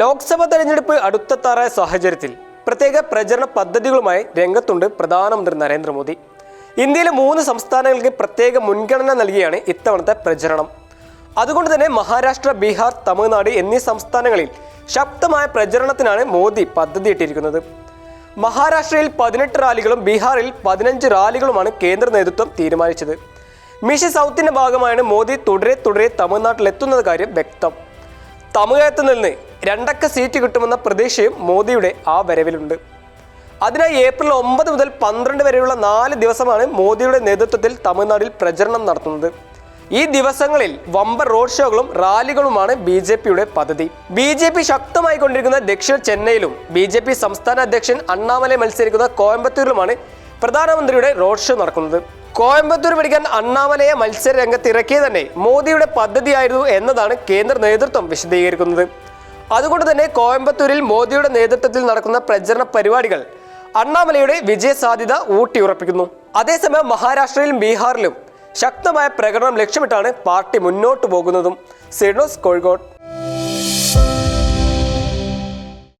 ലോക്സഭാ തെരഞ്ഞെടുപ്പ് അടുത്തെത്താറായ സാഹചര്യത്തിൽ പ്രത്യേക പ്രചരണ പദ്ധതികളുമായി രംഗത്തുണ്ട് പ്രധാനമന്ത്രി നരേന്ദ്രമോദി. ഇന്ത്യയിലെ മൂന്ന് സംസ്ഥാനങ്ങൾക്ക് പ്രത്യേക മുൻഗണന നൽകിയാണ് ഇത്തവണത്തെ പ്രചരണം. അതുകൊണ്ട് തന്നെ മഹാരാഷ്ട്ര ബീഹാർ തമിഴ്നാട് എന്നീ സംസ്ഥാനങ്ങളിൽ ശക്തമായ പ്രചരണത്തിനാണ് മോദി പദ്ധതിയിട്ടിരിക്കുന്നത്. മഹാരാഷ്ട്രയിൽ പതിനെട്ട് റാലികളും ബീഹാറിൽ പതിനഞ്ച് റാലികളുമാണ് കേന്ദ്ര നേതൃത്വം തീരുമാനിച്ചത്. മിഷൻ സൗത്തിന്റെ ഭാഗമായാണ് മോദി തുടരെ തുടരെ തമിഴ്നാട്ടിലെത്തുന്നത് കാര്യം വ്യക്തം. തമിഴകത്ത് നിന്ന് രണ്ടക്ക സീറ്റ് കിട്ടുമെന്ന പ്രതീക്ഷയും മോദിയുടെ ആ വരവിലുണ്ട്. അതിനായി ഏപ്രിൽ ഒമ്പത് മുതൽ പന്ത്രണ്ട് വരെയുള്ള നാല് ദിവസമാണ് മോദിയുടെ നേതൃത്വത്തിൽ തമിഴ്നാട്ടിൽ പ്രചരണം നടത്തുന്നത്. ഈ ദിവസങ്ങളിൽ വമ്പ റോഡ് ഷോകളും റാലികളുമാണ് ബി ജെ പിയുടെ പദ്ധതി. ബി ജെ പി ശക്തമായി കൊണ്ടിരിക്കുന്ന ദക്ഷിണ ചെന്നൈയിലും ബി ജെ പി സംസ്ഥാന അധ്യക്ഷൻ അണ്ണാമലൈ മത്സരിക്കുന്ന കോയമ്പത്തൂരിലുമാണ് പ്രധാനമന്ത്രിയുടെ റോഡ് ഷോ നടക്കുന്നത്. കോയമ്പത്തൂർ പിടിക്കാൻ അണ്ണാമലയെ മത്സര രംഗത്ത് തന്നെ മോദിയുടെ പദ്ധതിയായിരുന്നു എന്നതാണ് കേന്ദ്ര നേതൃത്വം വിശദീകരിക്കുന്നത്. അതുകൊണ്ട് തന്നെ കോയമ്പത്തൂരിൽ മോദിയുടെ നേതൃത്വത്തിൽ നടക്കുന്ന പ്രചരണ പരിപാടികൾ അണ്ണാമലയുടെ വിജയ സാധ്യത ഊട്ടിയുറപ്പിക്കുന്നു. അതേസമയം മഹാരാഷ്ട്രയിലും ബീഹാറിലും ശക്തമായ പ്രകടനം ലക്ഷ്യമിട്ടാണ് പാർട്ടി മുന്നോട്ടു പോകുന്നതും. സിഡോസ് കോഴിക്കോട്.